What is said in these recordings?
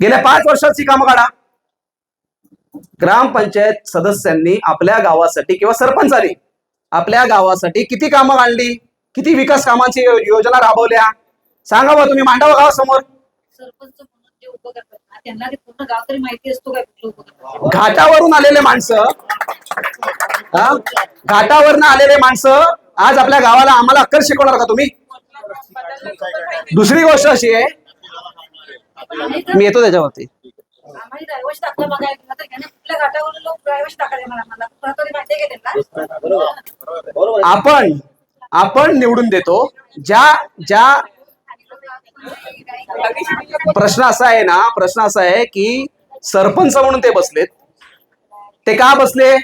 गेल्या पाच वर्षाची कामं काढा. ग्रामपंचायत सदस्यांनी आपल्या गावासाठी किंवा सरपंचांनी आपल्या गावासाठी किती कामं काढली? किती विकास कामांची योजना राबवल्या? सांगा बा तुम्ही मांडावा गावासमोर? घाटावरून आलेले माणसं हा? घाटावरनं आलेले माणसं आज आपल्या गावाला आम्हाला अक्कल शिकवणार का तुम्ही? दुसरी गोष्ट अशी आहे मी येतो त्याच्यावरती. आपण आपण निवडून देतो. ज्या ज्या प्रश्न असा आहे ना प्रश्न असा आहे की सरपंच म्हणून ते बसलेत. ते का बसले?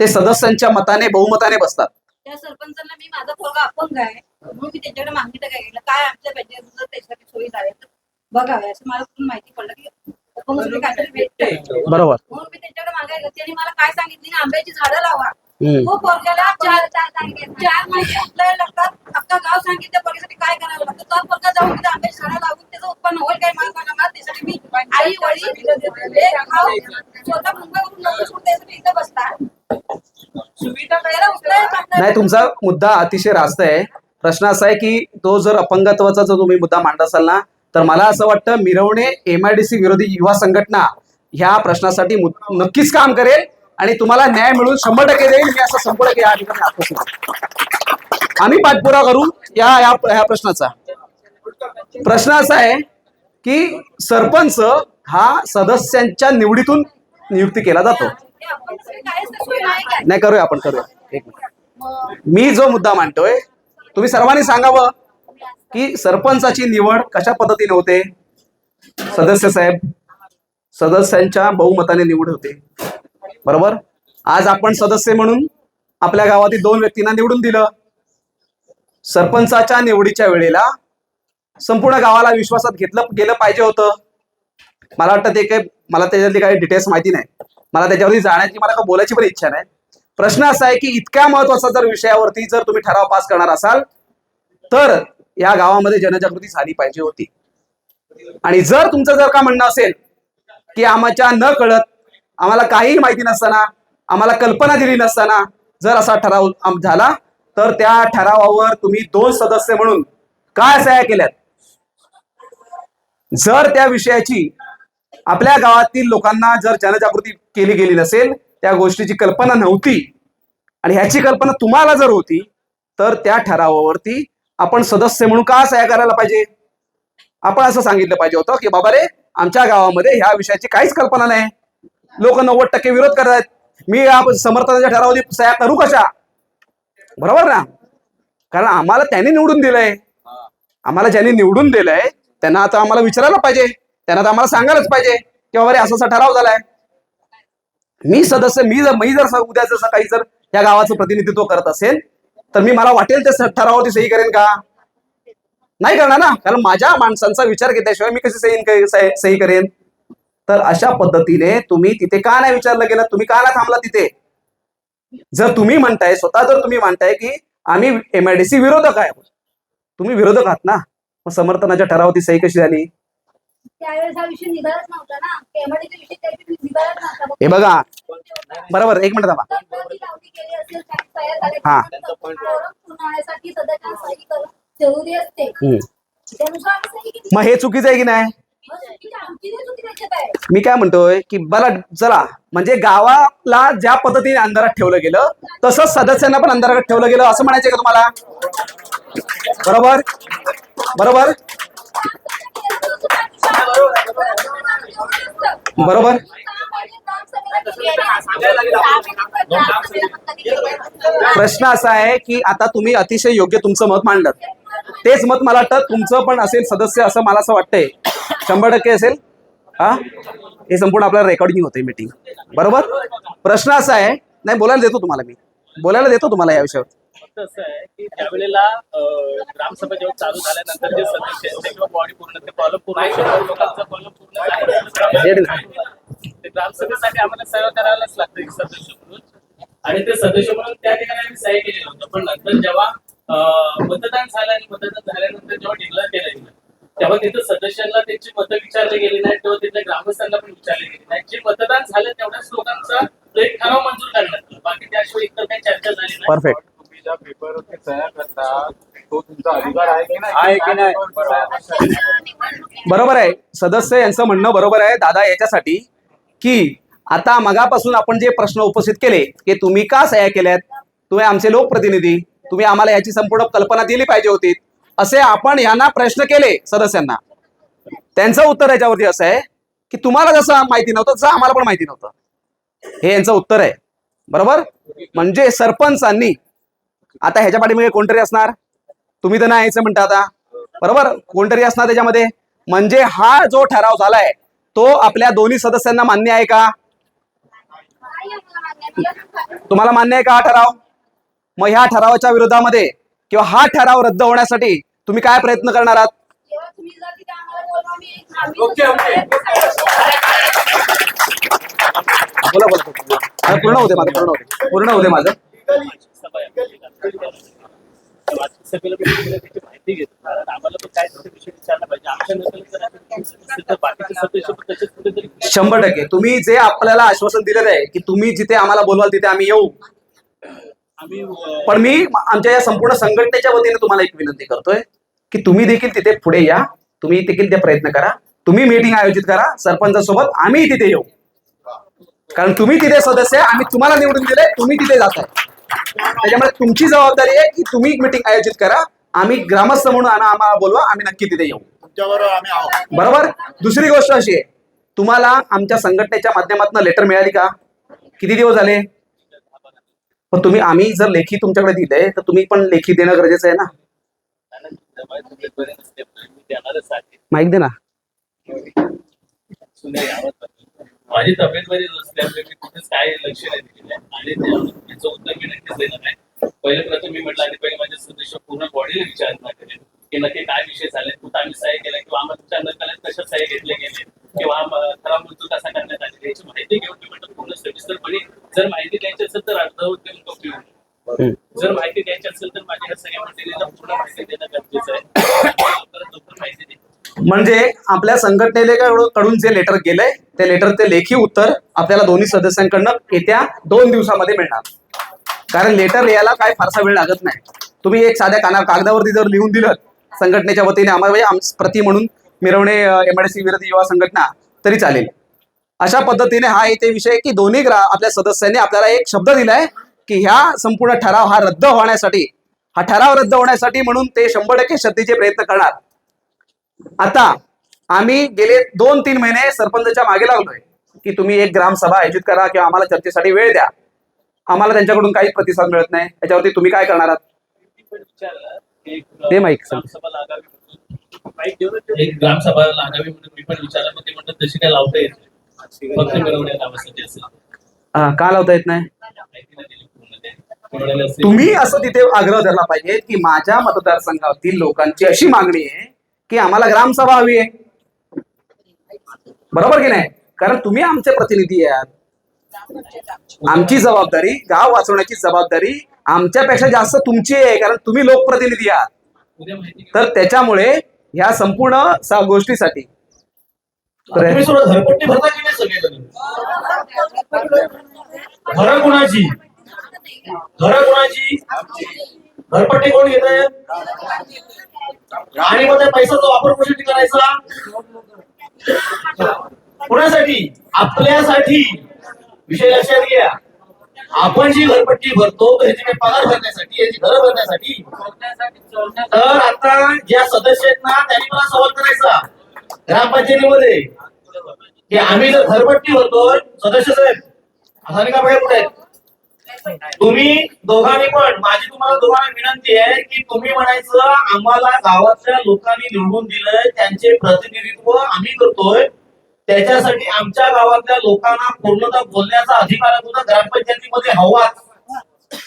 ते सदस्यांच्या मताने बहुमताने बसतात. त्या सरपंचांना मी माझा पोरगा अपंग आहे. म्हणून मी त्यांच्याकडे मागणी तर काय केलं काय आमच्या जर त्याच्यासाठी सोयी झाल्या तर बघावे असं मला कुठून माहिती पडलं की अपंगसाठी काहीतरी भेटतंय बरोबर. म्हणून मी त्यांच्याकडे मागायला गेले. त्यांनी मला काय सांगितली ना आंब्याची झाडं लावा. हम्म. तो पोरग्याला चार चार महिने उचलायला लागतात. अख्खा गाव सांगितलं पोरग्यासाठी काय करावं लागतं? तो पोरगा जाऊन तिथे आंब्याची झाडं लावून त्याचं उत्पन्न होईल काय मला सांगा मला त्यासाठी मी आई वडील हे स्वतः मुंबईवरून लोक सोडून त्यासाठी इथं बसतात सुविधा उचलायला लागतात. नाही तुमचा मुद्दा अतिशय रास्त आहे. प्रश्न असा आहे की तो जर अपंगत्वाचा जो तुम्ही मुद्दा मांडत असाल ना तर मला असं वाटतं मिरवणे एमआयडीसी विरोधी युवा संघटना ह्या प्रश्नासाठी नक्कीच काम करेल आणि तुम्हाला न्याय मिळून शंभर टक्के देईल. मी असं संपूर्ण या ठिकाणी आश्वासन. आम्ही पाठपुरावा करू या या या प्रश्नाचा. प्रश्न असा आहे की सरपंच हा सदस्यांच्या निवडीतून नियुक्ती केला जातो. नाही, करूया आपण करूया. एक मिनिट. मी जो मुद्दा मांडतोय तुम्ही सर्वांनी सांगावं की सरपंचाची निवड कशा पद्धतीने होते? सदस्य साहेब सदस्यांच्या बहुमताने निवड होते. बरोबर? आज आपण सदस्य म्हणून आपल्या गावातील दोन व्यक्तींना निवडून दिलं. सरपंचाच्या निवडीच्या वेळेला संपूर्ण गावाला विश्वासात घेतलं गेलं पाहिजे होतं. मला वाटतं ते काही मला त्याच्यातली काही डिटेल्स माहिती नाही. मला त्याच्यावरती जाण्याची मला काही बोलायची पण इच्छा नाही. प्रश्न असा आहे की इतक्या महत्त्वाचा जर विषयावरती जर तुम्ही ठराव पास करणार असाल तर या गावामध्ये जनजागृती झाली पाहिजे होती. आणि जर तुमचं जर का म्हणणं असेल की आम्हाच्या न कळत आम्हाला काहीही माहिती नसताना आम्हाला कल्पना दिली नसताना जर असा ठराव झाला तर त्या ठरावावर तुम्ही दोन सदस्य म्हणून काय सह्या केल्यात? जर त्या विषयाची आपल्या गावातील लोकांना जर जनजागृती केली गेली नसेल त्या गोष्टीची कल्पना नव्हती. आणि ह्याची कल्पना तुम्हाला जर होती तर त्या ठरावावरती आपण सदस्य म्हणून का सह्या करायला पाहिजे? आपण असं सांगितलं पाहिजे होतं की बाबा रे आमच्या गावामध्ये ह्या विषयाची काहीच कल्पना नाही. लोक नव्वद टक्के विरोध करत आहेत. मी या समर्थनाच्या ठरावाची सह्या करू कशा? बरोबर ना? कारण आम्हाला त्यांनी निवडून दिलंय. आम्हाला ज्यांनी निवडून दिलंय त्यांना आता आम्हाला विचारायला पाहिजे. त्यांना तर आम्हाला सांगायलाच पाहिजे की बाबा रे असा ठराव झालाय. मी सदस्य मी जर मी जर उद्या जर सकाळी जर या गावाचं प्रतिनिधित्व करत असेल तर मी मला वाटेल त्या स- ठरावावरती सही करेन का? नाही करणार ना? कारण माझ्या माणसांचा विचार घेतल्याशिवाय मी कशी सही सही सही करेन? तर अशा पद्धतीने तुम्ही तिथे का नाही विचारलं गेलं? तुम्ही का नाही थांबला तिथे? जर तुम्ही म्हणताय स्वतः जर तुम्ही म्हणताय की आम्ही एमआयडीसी विरोधक आहे. तुम्ही विरोधक आहात ना? मग समर्थनाच्या ठरावावरती सही कशी झाली? त्यावेळेस हा विषय निघालाच नव्हता ना. केमडीचा विषय काही निघालाच नव्हता. हे बघा. बरोबर एक मिनिट थांबा. तर ती लावणी केली असेल काही तयार झाले. हा. फोरम पूर्ण होण्यासाठी सदस्यांना सही करणं जरुरी असते. हम्म. त्यानुसार आम्ही सही केली मग हे चुकीचं आहे की नाही? मग चुकीची आमची नाही चुकी त्याच्यात आहे. मी काय म्हणतोय की बला चला म्हणजे गावाला ज्या पद्धतीने अंधारात ठेवलं गेलं तसंच सदस्यांना पण अंधारात ठेवलं गेलं. असं म्हणायचं का तुम्हाला? बरोबर? बरोबर? बरोबर? प्रश्न असा आहे की आता तुम्ही अतिशय योग्य तुमचं मत मांडलं. तेच मत मला वाटतं तुमचं पण असेल सदस्य असं मला असं वाटतंय. शंभर टक्के असेल? हा? हे संपूर्ण आपल्याला रेकॉर्डिंग होते मीटिंग बरोबर? प्रश्न असा आहे नाही बोलायला देतो तुम्हाला मी. बोलायला देतो तुम्हाला या विषयावर. असं आहे की त्यावेळेला ग्रामसभा जेव्हा चालू झाल्यानंतर जे सदस्य किंवा बॉडी पूर्ण ते कॉलम पूर्ण लोकांचं कॉलम पूर्ण ते ग्रामसभेसाठी आम्हाला सेवा करायलाच लागतं एक सदस्य म्हणून. आणि ते सदस्य म्हणून त्या ठिकाणी आम्ही सही केलेलं होतं पण नंतर जेव्हा मतदान झालं आणि मतदान झाल्यानंतर जेव्हा डिक्लेअर केलं गेलं तेव्हा तिथं सदस्यांना त्यांची मतं विचार विचारले गेले नाही किंवा तिथल्या ग्रामस्थांना पण विचारले गेले नाही जे मतदान झालं तेवढ्याच लोकांचा तो एक ठराव मंजूर करण्यात आला. बाकी त्याशिवाय इतर काही चर्चा झाली नाही. परफेक्ट ज्या पेपरवरती सह्या करता तो तुमचा अधिकार आहे की नाही? आहे की नाही? बरोबर आहे. सदस्य यांचं म्हणणं बरोबर आहे. दादा याच्यासाठी की आता मगापासून आपण जे प्रश्न उपस्थित केले की तुम्ही का सह्या केल्यात? तुम्ही आमचे लोकप्रतिनिधी तुम्ही आम्हाला याची संपूर्ण कल्पना दिली पाहिजे होती. असे आपण यांना प्रश्न केले सदस्यांना. त्यांचं उत्तर याच्यावरती असं आहे की तुम्हाला जसं माहिती नव्हतं तसं आम्हाला पण माहिती नव्हतं. हे यांचं उत्तर आहे. बरोबर? म्हणजे सरपंचांनी आता ह्याच्या पाठीमागे कोणतरी असणार? तुम्ही तर नाही यायचं म्हणता आता. बरोबर? कोणतरी असणार त्याच्यामध्ये? म्हणजे हा जो ठराव झालाय तो आपल्या दोन्ही सदस्यांना मान्य आहे का? तुम्हाला मान्य आहे का हा ठराव? मग ह्या ठरावाच्या विरोधामध्ये किंवा हा ठराव रद्द होण्यासाठी तुम्ही काय प्रयत्न करणार आहात. बोला बोला. पूर्ण होते माझं पूर्ण होते. पूर्ण होते माझं. माहिती घेतो. कारण आम्हाला पण काय विषय विचारला पाहिजे. आमच्या बाकीचे सदस्य पण कुठेतरी शंभर टक्के. तुम्ही जे आपल्याला आश्वासन दिलेलं आहे की तुम्ही जिथे आम्हाला बोलवाल तिथे आम्ही येऊ. पण मी आमच्या या संपूर्ण संघटनेच्या वतीने तुम्हाला एक विनंती करतोय की तुम्ही देखील तिथे पुढे या. तुम्ही देखील ते प्रयत्न करा. तुम्ही मीटिंग आयोजित करा सरपंचासोबत. आम्ही तिथे येऊ. कारण तुम्ही तिथे सदस्य आहे, आम्ही तुम्हाला निवडून दिले तुम्ही तिथे जाताय. त्याच्यामुळे तुमची जबाबदारी आहे की तुम्ही मीटिंग आयोजित करा. आम्ही ग्रामस्थ म्हणून आणा आम्हाला बोलवा आम्ही नक्की तिथे येऊ. बरोबर? दुसरी गोष्ट अशी आहे तुम्हाला आमच्या संघटनेच्या माध्यमातून लेटर मिळाली का? किती दिवस झाले? पण तुम्ही आम्ही जर लेखी तुमच्याकडे दिले तर तुम्ही पण लेखी देणं गरजेचं आहे ना? माहिती दे ना. माझी तब्येत बरी नसल्यामुळे मी कुठेच काय लक्ष नाही दिलेलं आहे. आणि त्या- त्याचं उत्तर मी नक्कीच देणार आहे पहिले प्रथम मी म्हटलं आणि पहिले माझे सदस्य पूर्ण बॉडीला विचारणा करेल की नक्की काय विषय झाले कुठं आम्ही सह्या केल्या किंवा आम्हाला तुमच्या नकलात कशा सह्या घेतले गेले किंवा ठराव मंजूर कसा करण्यात आले याची माहिती घेऊन मी म्हटलं पूर्ण सविस्तरपणे जर माहिती द्यायची असेल तर अर्धवट देऊन कमी होईल. जर माहिती द्यायची असेल तर माझ्या ह्या सगळ्या मंडळीला पूर्ण माहिती देणं गरजेचं आहे. लवकर माहिती दे. म्हणजे आपल्या संघटनेकडून जे लेटर गेलंय ते लेटर ते लेखी उत्तर आपल्याला दोन्ही सदस्यांकडनं येत्या दोन दिवसामध्ये मिळणार. कारण लेटर लिहायला काय फारसा वेळ लागत नाही. तुम्ही एक साध्या काना कागदावरती जर लिहून दिलं संघटनेच्या वतीने आम्हाला म्हणजे आम- प्रति म्हणून मिरवणे एमआयडीसी विरोधी युवा संघटना तरी चालेल. अशा पद्धतीने हा येथे विषय की दोन्ही ग्रा आपल्या सदस्यांनी आपल्याला एक शब्द दिलाय की ह्या संपूर्ण ठराव हा रद्द होण्यासाठी हा ठराव रद्द होण्यासाठी म्हणून ते शंभर टक्के श्रद्धेचे प्रयत्न करणार. आता आम्ही गेले दोन तीन महिने सरपंचच्या मागे लागलोय की तुम्ही एक ग्रामसभा आयोजित करा किंवा आम्हाला चर्चेसाठी वेळ द्या. आम्हाला त्यांच्याकडून काही प्रतिसाद मिळत नाही त्याच्यावरती तुम्ही काय करणार आहात. ग्रामसभा लागावी म्हणून ग्रामसभा मी पण विचारलं ते म्हणतात तशी काय लावता येत नाही. फक्त मिरवण्या कामासाठी असेल अं, का लावता येत नाही माहिती. तुम्ही असं तिथे आग्रह धरला पाहिजे की माझ्या मतदारसंघातील लोकांची अशी मागणी आहे की आम्हाला ग्रामसभा हवी आहे बरोबर की नाही कारण तुम्ही आमचे प्रतिनिधी आहात आमची जबाबदारी गाव वाचवण्याची जबाबदारी आमच्यापेक्षा जास्त तुमची आहे कारण तुम्ही लोकप्रतिनिधी आहात. तर त्याच्यामुळे ह्या संपूर्ण गोष्टीसाठी कोणाची? घरपट्टी कोण घेत आणि वापर कशासाठी करायचा? कोणासाठी? आपल्यासाठी. विषय लक्षात घ्या. आपण जी घरपट्टी भरतो तर ह्याची काही पगार भरण्यासाठी याची घर भरण्यासाठी तर आता ज्या सदस्य आहेत ना त्यांनी मला सवाल करायचा. ग्रामपंचायतीमध्ये. की आम्ही जर घरपट्टी भरतोय सदस्य साहेब स्थानिका बाहेर कुठे आहेत तुम्ही दोघांनी पण माझी तुम्हाला दोघांना विनंती आहे की तुम्ही म्हणायचं आम्हाला गावातल्या लोकांनी निवडून दिलंय त्यांचे प्रतिनिधित्व आम्ही करतोय. त्याच्यासाठी आमच्या गावातल्या लोकांना पूर्णतः बोलण्याचा अधिकार सुद्धा ग्रामपंचायतीमध्ये हवा.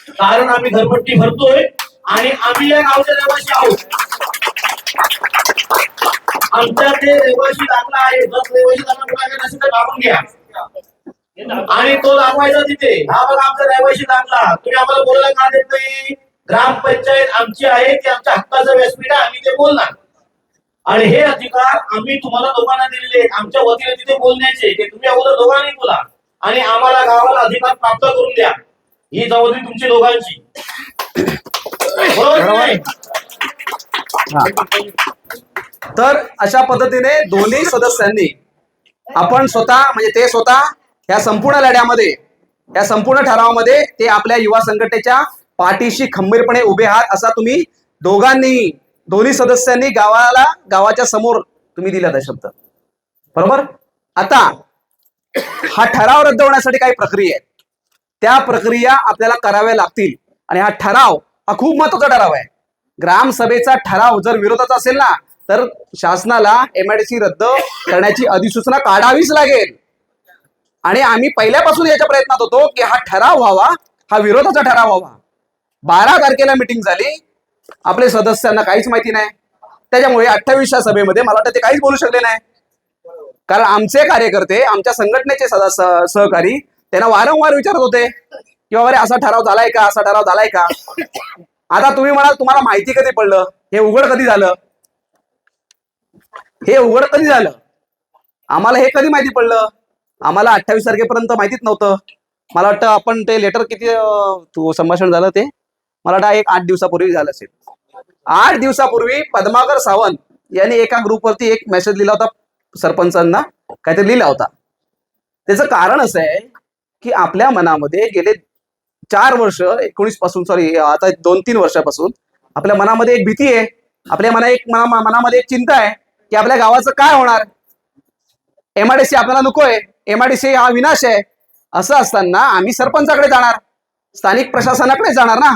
कारण आम्ही घरपट्टी भरतोय आणि आम्ही या गावच्या रहिवासी आहोत. आमच्या ते रहिवाशी दाखला आहे जर रहिवासी दाखला कुणाकडे नसेल तर काढून घ्या. आणि तो दाखवायचा तिथे. हा बघा आमचा रहिवाशी दाखला. तुम्ही आम्हाला बोलायला का देत नाही? ग्रामपंचायत आमची आहे ती आमच्या हक्काचं व्यासपीठ आहे आम्ही ते बोलणार. आणि हे अधिकार आम्ही तुम्हाला दोघांना दिलेले आहेत. आमच्या वतीने तिथे बोलण्याचे ते तुम्ही अगोदर दोघांनी बोला. आणि आम्हाला गावाला अधिकार प्राप्त करून द्या. ही जबाबदारी तुमची दोघांची. तर अशा पद्धतीने दोन्ही सदस्यांनी आपण स्वतः म्हणजे ते स्वतः या संपूर्ण लढ्यामध्ये या संपूर्ण ठरावामध्ये ते आपल्या युवा संघटनेच्या पाठीशी खंबीरपणे उभे आहात असा तुम्ही दोघांनी दोन्ही सदस्यांनी गावाला गावाच्या समोर तुम्ही दिला त्या शब्द. बरोबर? आता हा ठराव रद्द होण्यासाठी काही प्रक्रिया आहेत. त्या प्रक्रिया आपल्याला कराव्या लागतील. आणि हा ठराव हा खूप महत्त्वाचा ठराव आहे. ग्रामसभेचा ठराव जर विरोधाचा असेल ना तर शासनाला एमआयडीसी रद्द करण्याची अधिसूचना काढावीच लागेल. आणि आम्ही पहिल्यापासून याच्या प्रयत्नात होतो की हा ठराव व्हावा हा विरोधाचा ठराव व्हावा. बारा तारखेला मिटिंग झाली. आपले सदस्यांना काहीच माहिती नाही. त्याच्यामुळे अठ्ठावीसच्या सभेमध्ये मला वाटतं ते काहीच बोलू शकले नाही. कारण आमचे कार्यकर्ते आमच्या संघटनेचे सदस्य सहकारी त्यांना वारंवार विचारत होते की बाबा असा ठराव झालाय का? असा ठराव झालाय का? आता तुम्ही म्हणाल तुम्हाला माहिती कधी पडलं? हे उघड कधी झालं? हे उघड कधी झालं? आम्हाला हे कधी माहिती पडलं? आम्हाला अठ्ठावीस तारखेपर्यंत माहितीच नव्हतं. मला वाटतं आपण ते लेटर किती संभाषण झालं ते? मला वाटतं एक आठ दिवसापूर्वी झालं असेल. आठ दिवसापूर्वी पद्माकर सावंत यांनी एका ग्रुपवरती एक मेसेज लिहिला होता सरपंचांना. काहीतरी लिहिला होता. त्याचं कारण असं आहे की आपल्या मनामध्ये गेले चार वर्ष एकोणीसपासून सॉरी आता दोन तीन वर्षापासून आपल्या मनामध्ये एक भीती आहे. आपल्या मना एक मना मनामध्ये एक चिंता आहे की आपल्या गावाचं काय होणार? एमआयडीसी आपल्याला नकोय. एमआयडीसी हा विनाश आहे. असं असताना आम्ही सरपंचाकडे जाणार. स्थानिक प्रशासनाकडे जाणार ना.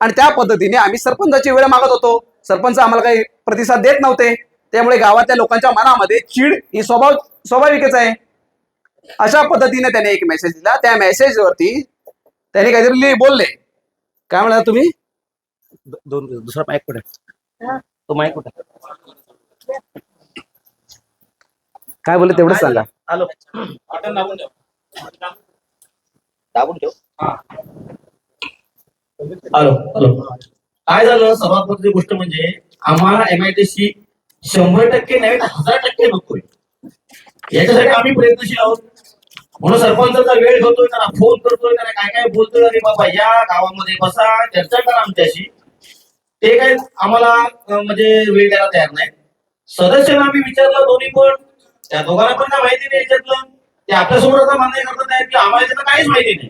आणि त्या पद्धतीने आम्ही सरपंचाची वेळ मागत होतो. सरपंच आम्हाला काही प्रतिसाद देत नव्हते. त्यामुळे गावातल्या लोकांच्या मनामध्ये चीड ही स्वभाव स्वाभाविकच आहे. अशा पद्धतीने त्याने एक मेसेज दिला. त्या मेसेजवरती त्याने काहीतरी लिहि- बोलले. काय म्हणा तुम्ही? दोन दुसरा माईक कुठे? आहे? तो माईक कुठे? आहे? काय बोलले तेवढंच सांगा. दाबून ठेव. हॅलो. हॅलो काय झालं? सर्वात महत्वाची गोष्ट म्हणजे आम्हाला एमआयटीसी शंभर टक्के नाही तर हजार टक्के नकोय याच्यासाठी आम्ही प्रयत्नशील आहोत. म्हणून सरपंचाचा वेळ घेतोय त्यांना फोन करतोय त्यांना काय काय बोलतोय अरे बाबा या गावामध्ये बसा चर्चा करा आमच्याशी. ते काय आम्हाला म्हणजे वेळ द्यायला तयार नाही सदस्यांना आम्ही विचारलं दोन्ही पण. त्या दोघांना पण काय माहिती नाही याच्यातलं. ते आपल्यासमोर आता मान्य करतात की आम्हाला त्याचं काहीच माहिती नाही.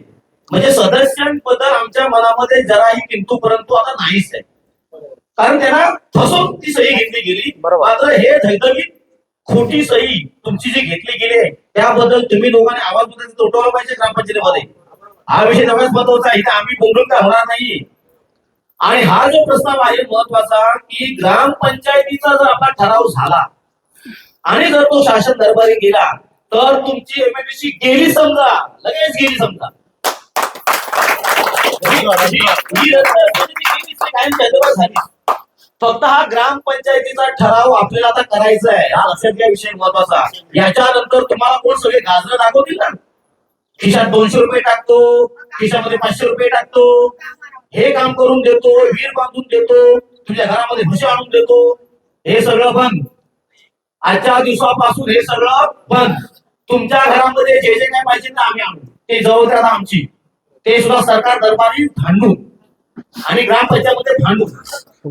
म्हणजे सदस्यांबद्दल आमच्या मनामध्ये जराही किंतु परंतु आता नाहीच आहे. कारण त्यांना फसवून ती सही घेतली गेली. मात्र हे धगधगीत खोटी सही तुमची जी घेतली गेली आहे त्याबद्दल तुम्ही दोघांनी आवाज उठवला पाहिजे ग्रामपंचायतीमध्ये. हा विषय तेवढाच महत्त्वाचा आहे. इथे आम्ही बोलून काय होणार नाही. आणि हा जो प्रस्ताव आहे महत्त्वाचा की ग्रामपंचायतीचा जर आपला ठराव झाला आणि जर तो शासन दरबारी गेला तर तुमची एमएलसी गेली समजा लगेच गेली समजा ही- ही रद्द असण्याची ती ती कायम त्याच्यावर झाली. फक्त हा ग्रामपंचायतीचा ठराव आपल्याला आता करायचा आहे हा लक्षात घ्या विषय महत्त्वाचा. याच्यानंतर तुम्हाला कोण सगळे गाजरं दाखवतील ना? खिशात दोनशे रुपये टाकतो खिशामध्ये पाचशे रुपये टाकतो. हे काम करून देतो वीर बांधून देतो तुझ्या घरामध्ये भुसे आणून देतो. हे सगळं बंद. आजच्या दिवसापासून हे सगळं बंद. तुमच्या घरामध्ये जे जे काय पाहिजे ना आम्ही आणू. ते जबाबदार आमची. ते सुद्धा सरकार दरबारी भांडून आणि ग्रामपंचायतमध्ये भांडू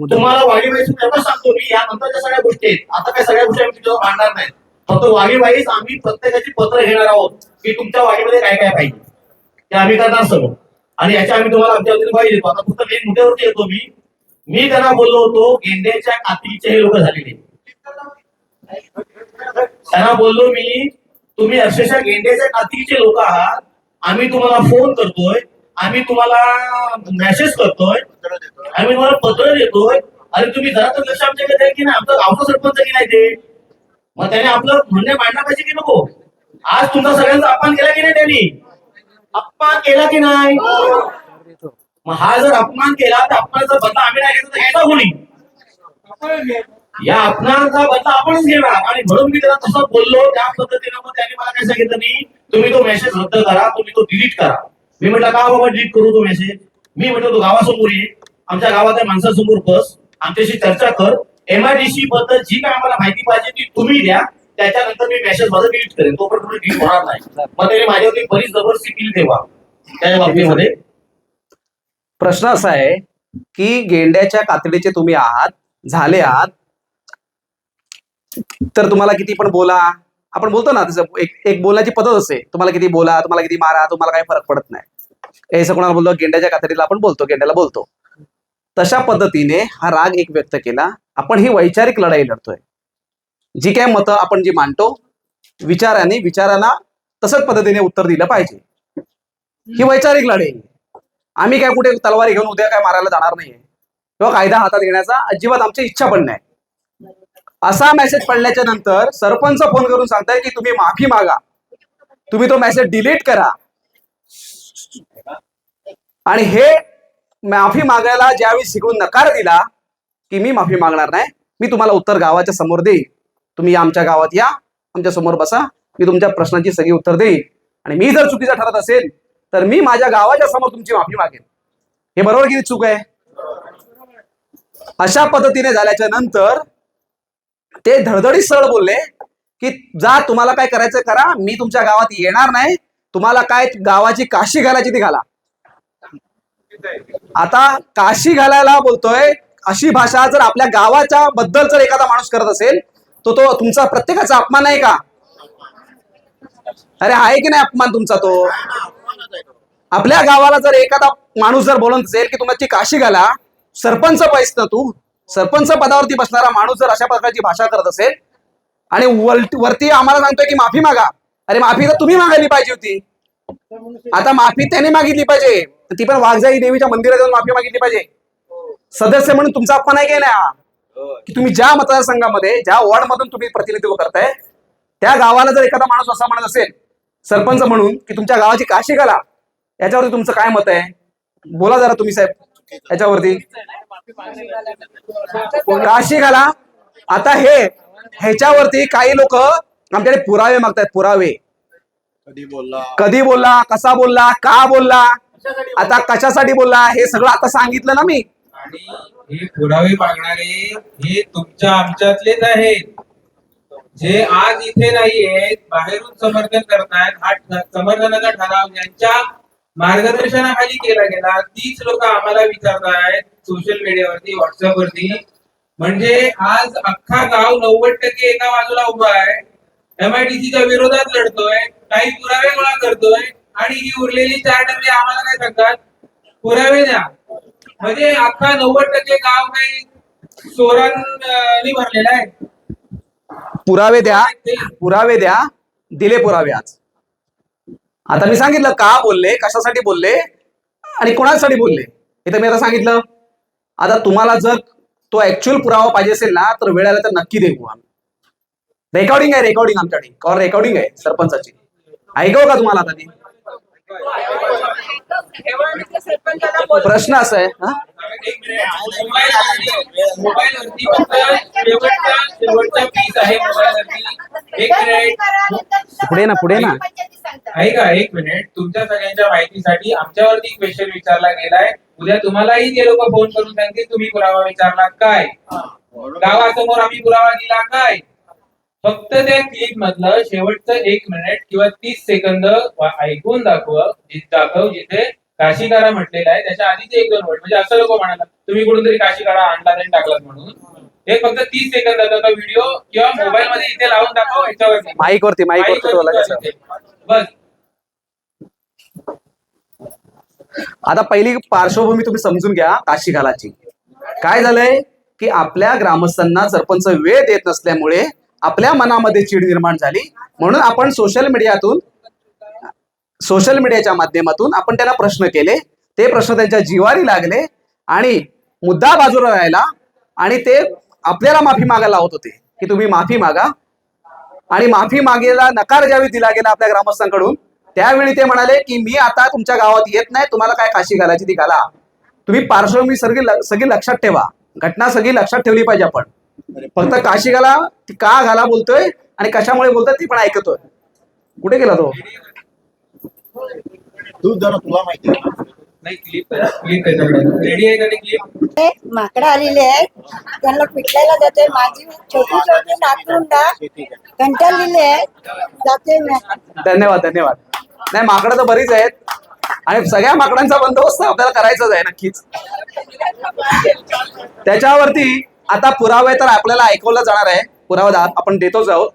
तुम्हाला वाघीबाई सुद्धा सांगतो मी या नंतरच्या सगळ्या गोष्टी आहेत आता काय सगळ्या गोष्टी आम्ही तुझ्यावर मांडणार नाही. फक्त वाघीबाईच आम्ही प्रत्येकाची पत्र घेणार आहोत की तुमच्या वाढीमध्ये काय काय पाहिजे. ते आम्ही करणार सर्व. आणि याच्या आम्ही तुम्हाला आमच्या वतीने पाहिजे आता फक्त मेन मुद्द्यावरती येतो मी. मी त्यांना बोललो होतो गेंड्याच्या कातीचे हे लोक झालेले. त्यांना बोललो मी तुम्ही अक्षरशः गेंड्याच्या कातीचे लोक आहात. आम्ही तुम्हाला फोन करतोय आम्ही तुम्हाला मेसेज करतोय आम्ही तुम्हाला पत्र देतोय. आणि तुम्ही जरा तर लक्ष आमच्याकडे द्या की नाही? आमचा गावचा सरपंच की नाही ते? मग त्याने आपलं म्हणणे मांडला पाहिजे की नको? आज तुमचा सगळ्यांचा अपमान केला की नाही त्यांनी? अपमान केला की नाही? मग हा जर अपमान केला तर अपमानाचा बदला आम्ही नाही घेतला तर घ्यायचा कोणी या अपमानाचा बदला आपणच घेणार. आणि म्हणून मी त्याला तसं बोललो त्या पद्धतीनं मग त्याने मला काय सांगितलं नाही तुम्ही तो मेसेज रद्द करा तुम्ही तो डिलीट करा. मी म्हटलं का बाबा डिलीट करू तो मेसेज मी म्हटलं तो गावासमोर ये आमच्या गावातल्या माणसासमोर बस आमच्याशी चर्चा कर. एमआयडीसी बद्दल जी काय आम्हाला माहिती पाहिजे ती तुम्ही द्या. त्याच्यानंतर मी मेसेज माझं डिलीट करेन. तो तोपर्यंत डिलीट होणार नाही. मग त्याने माझ्यावरती बरीच जबरदस्ती केली तेव्हा. त्या बाबतीमध्ये. प्रश्न असा आहे की गेंड्याच्या कातडीचे तुम्ही आहात झाले आहात तर तुम्हाला किती पण बोला. आपण बोलतो ना तसं एक एक बोलण्याची पद्धत असते. तुम्हाला किती बोला तुम्हाला किती मारा तुम्हाला काही फरक पडत नाही. हे कोणाला बोलतो? गेंड्याच्या कातडीला आपण बोलतो गेंड्याला बोलतो. तशा पद्धतीने हा राग एक व्यक्त केला आपण ही वैचारिक लढाई लढतोय. जी काय मतं आपण जी मांडतो विचाराने विचारांना तसंच पद्धतीने उत्तर दिलं पाहिजे. ही वैचारिक लढाई. आम्ही काय कुठे तलवारी घेऊन उद्या काय मारायला जाणार नाहीये. किंवा कायदा हातात घेण्याचा अजिबात आमची इच्छा पण नाही. असा मेसेज पडल्याच्या नंतर सरपंच फोन करून सांगताय की तुम्ही माफी मागा. तुम्ही तो मेसेज डिलीट करा. आणि हे माफी मागायला ज्यावेळी शिकून नकार दिला की मी माफी मागणार नाही मी तुम्हाला उत्तर गावाच्या समोर देईन. तुम्ही आमच्या गावात या आमच्यासमोर बसा मी तुमच्या प्रश्नांची सगळी उत्तर देईन. आणि मी जर चुकीचा ठरत असेल तर मी माझ्या गावाच्या समोर तुमची माफी मागेन. हे बरोबर किती चूक आहे? अशा पद्धतीने झाल्याच्यानंतर ते धडधडीत सरळ बोलले की जा तुम्हाला काय करायचं करा. मी तुमच्या गावात येणार नाही. तुम्हाला काय गावाची काशी घालायची ती घाला. आता काशी घालायला बोलतोय अशी भाषा जर आपल्या गावाच्या बद्दल जर एखादा माणूस करत असेल तो तो तुमचा प्रत्येकाचा अपमान आहे का? अरे आहे की नाही अपमान तुमचा तो? आपल्या गावाला जर एखादा माणूस जर बोलत असेल की तुमची काशी घाला. सरपंच पैस ना तू. सरपंच पदावरती बसणारा माणूस जर अशा प्रकारची भाषा करत असेल आणि वरती आम्हाला सांगतोय की माफी मागा. अरे माफी तर तुम्ही मागायली पाहिजे होती. आता माफी त्याने मागितली पाहिजे. तर ती पण वाघजाई देवीच्या मंदिरात जाऊन माफी मागितली पाहिजे. सदस्य म्हणून तुमचा अपमान आहे की नाही की तुम्ही ज्या मतदारसंघामध्ये ज्या वॉर्ड मधून तुम्ही प्रतिनिधित्व करताय त्या गावाला जर एखादा माणूस असा म्हणत असेल सरपंच म्हणून की तुमच्या गावाची काशी घाला याच्यावरती तुमचं काय मत आहे? बोला जरा तुम्ही साहेब याच्यावरती. काशी घाला. आता हे ह्याच्यावरती काही लोक आमच्याकडे पुरावे मागतायत पुरावे. कधी बोलला? कधी बोलला? कसा बोलला? का बोलला? आता कशासाठी बोलला? हे सगळं आता सांगितलं ना मी. आणि हे पुरावे मागणारे हे तुमच्या आमच्यातलेच आहेत. जे आज इथे नाही आहेत बाहेरून समर्थन करतायत हा समर्थनाचा ठराव ज्यांच्या मार्गदर्शनाखाली केला गेला. तीच लोक आम्हाला विचारतायत सोशल मीडियावरती व्हॉट्सअपवरती म्हणजे आज अख्खा गाव नव्वद टक्के एका बाजूला उभा आहे. एमआयडीसीच्या विरोधात लढतोय. काही पुरावे गोळा करतोय. आणि ही उरलेली चार टक्के आम्हाला काय सांगतात पुरावे द्या. म्हणजे अख्खा नव्वद टक्के गाव काही चोरांनी भरलेला आहे. पुरावे द्या. पुरावे द्या. दिले पुरावे आज. आता मी सांगितलं का बोलले कशासाठी बोलले आणि कोणासाठी बोलले? हे तर मी आता सांगितलं. आता तुम्हाला जर तो ऍक्च्युअल पुरावा पाहिजे असेल ना तर वेळ आला तर नक्की देऊ आम्ही. रेकॉर्डिंग आहे रेकॉर्डिंग आमच्याकडे. कॉल रेकॉर्डिंग आहे सरपंचाची. ऐकव का तुम्हाला आता ती? प्रश्न असा आहे हा? एक मिनिट मोबाईल मोबाईल वरती फक्त शेवटचा शेवटचा पीस आहे मोबाईल वरती एक मिनिट पुढे ना पुढे ना. ऐका एक मिनिट तुमच्या सगळ्यांच्या माहितीसाठी आमच्यावरती क्वेश्चन विचारला गेलाय. उद्या तुम्हालाही ते लोक फोन करून सांगतील तुम्ही पुरावा विचारला काय? गावासमोर आम्ही पुरावा दिला काय? फक्त त्या क्लिप मधलं शेवटचं एक मिनिट किंवा तीस सेकंद ऐकून दाखव दाखव जिथे काशीकारा म्हटलेलं आहे. त्याच्या आधीचे एक दोन वर्ड म्हणजे असं लोक म्हणाला तुम्ही कुठून तरी काशीकारा आणला आणि टाकलात म्हणून. हे फक्त तीस सेकंदाचा व्हिडिओ किंवा मोबाईल मध्ये इथे लावून दाखव याच्यावरती माईक वरती माईक वरती. बस. आता पहिली पार्श्वभूमी तुम्ही समजून घ्या काशी घालाची. काय झालंय? की आपल्या ग्रामस्थांना सरपंच वेळ देत नसल्यामुळे आपल्या मनामध्ये चीड निर्माण झाली. म्हणून आपण सोशल मीडियातून सोशल मीडियाच्या माध्यमातून आपण त्याला प्रश्न केले. ते प्रश्न त्यांच्या जिवारी लागले आणि मुद्दा बाजूला राहिला आणि ते आपल्याला माफी मागायला लावत होते की तुम्ही माफी मागा. आणि माफी मागेला नकार ज्यावेळी दिला गेला आपल्या ग्रामस्थांकडून त्यावेळी ते म्हणाले की मी आता तुमच्या गावात येत नाही तुम्हाला काय काशी घालायची ती घाला. तुम्ही पार्श्वभूमी सगळी सगळी लक्षात ठेवा. घटना सगळी लक्षात ठेवली पाहिजे आपण. फक्त काशी घाला ती का घाला बोलतोय आणि कशामुळे बोलतोय ती पण ऐकतोय. कुठे गेला तो? तू जरा तुला माहिती आहे. नाही क्लिप क्लिप त्याच्याकडे रेडी आहे का क्लिप माकडं आलेले आहेत. त्यांना पिटलायला जाते माझी छोटी छोटी नातरुंडा कंटाळलेली आहेत. जाते धन्यवाद धन्यवाद. नाही माकडं तर बरीच आहेत. आणि सगळ्या माकडांचा बंदोबस्त आपल्याला करायचाच आहे नक्कीच. त्याच्यावरती आता पुरावे तर आपल्याला ऐकवलं जाणार आहे. पुरावा आपण देतोच आहोत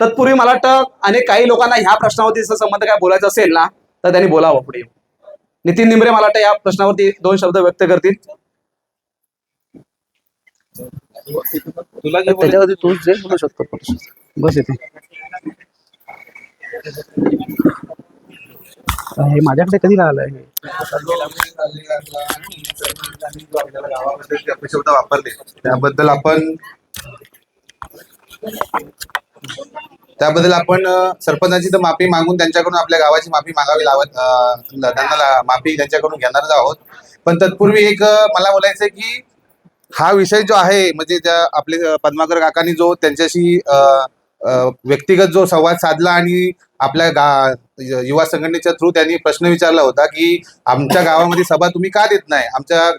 तत्पूर्वी मला वाटतं अनेक काही लोकांना ह्या प्रश्नावरती जर संबंध काय बोलायचं असेल ना तर त्यांनी बोलावं पुढे. नितीन निंबरे मला वाटतं या प्रश्नावरती दोन शब्द व्यक्त करतील. तुला त्याच्यावरती तूच जे बोलू शकतो. बस येते हे माझ्याकडे कधी आलंय हे शब्द वापरले त्याबद्दल आपण त्याबद्दल आपण सरपंचाची तर माफी मागून त्यांच्याकडून आपल्या गावाची माफी मागावी लावत त्यांना माफी त्यांच्याकडून घेणारच आहोत. पण तत्पूर्वी एक मला बोलायचं की हा विषय जो आहे म्हणजे ज्या आपले पद्माकर काकांनी जो त्यांच्याशी व्यक्तिगत जो संवाद साधला आणि आपल्या गा युवा संघटनेच्या थ्रू त्यांनी प्रश्न विचारला होता की आमच्या गावामध्ये सभा तुम्ही का देत नाही? आमच्या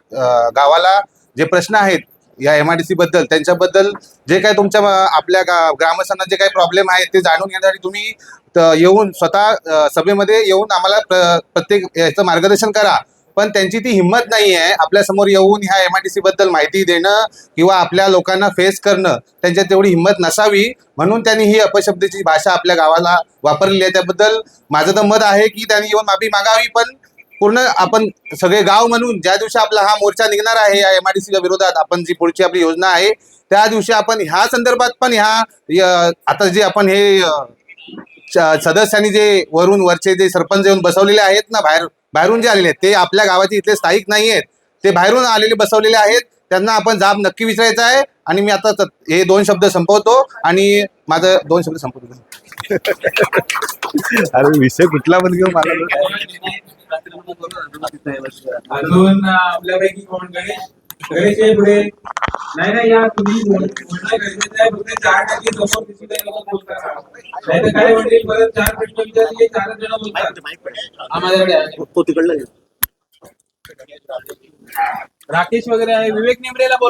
गावाला जे प्रश्न आहेत या एम आर डी सी बद्दल त्यांच्याबद्दल जे काय तुमच्या आपल्या गा- ग्रामस्थांना जे काही प्रॉब्लेम आहेत ते जाणून घेण्यासाठी तुम्ही येऊन स्वतः सभेमध्ये येऊन आम्हाला प्र- प्रत्येक याचं मार्गदर्शन करा. पण त्यांची ती हिंमत नाही आहे आपल्यासमोर येऊन ह्या एम आय डी सी बद्दल माहिती देणं किंवा आपल्या लोकांना फेस करणं त्यांच्यात तेवढी हिंमत नसावी. म्हणून त्यांनी ही अपशब्दाची भाषा आपल्या गावाला वापरलेली आहे. त्याबद्दल माझं तर मत आहे की त्यांनी येऊन माफी मागावी पण पूर्ण आपण सगळे गाव म्हणून ज्या दिवशी आपला हा मोर्चा निघणार आहे या एम आय डी सीच्या विरोधात आपण जी पुढची आपली योजना आहे त्या दिवशी आपण ह्या संदर्भात पण ह्या आता जे आपण हे सदस्यांनी जे वरून वरचे जे सरपंच येऊन बसवलेले आहेत ना बाहेर बाहेरून जे आलेले आहेत ते आपल्या गावाचे इथले स्थायिक नाही आहेत ते बाहेरून आलेले बसवलेले आहेत त्यांना आपण जाब नक्की विचारायचा आहे. आणि मी आता त- हे दोन शब्द संपवतो आणि माझं दोन शब्द संपवतो. अरे विषय कुठला पण घेऊ मला. गणेश पुढे. नाही नाही या तुम्ही बोलणं गरजेचं आहे फक्त चार टक्के समोर दिसू द्या लोक बोलतात. नाही तर काय म्हणतील? परत चार प्रश्न विचारले चारच जण बोलतात. आम्हाला राकेश वगैरे आहे. विवेक निमरेला बोलू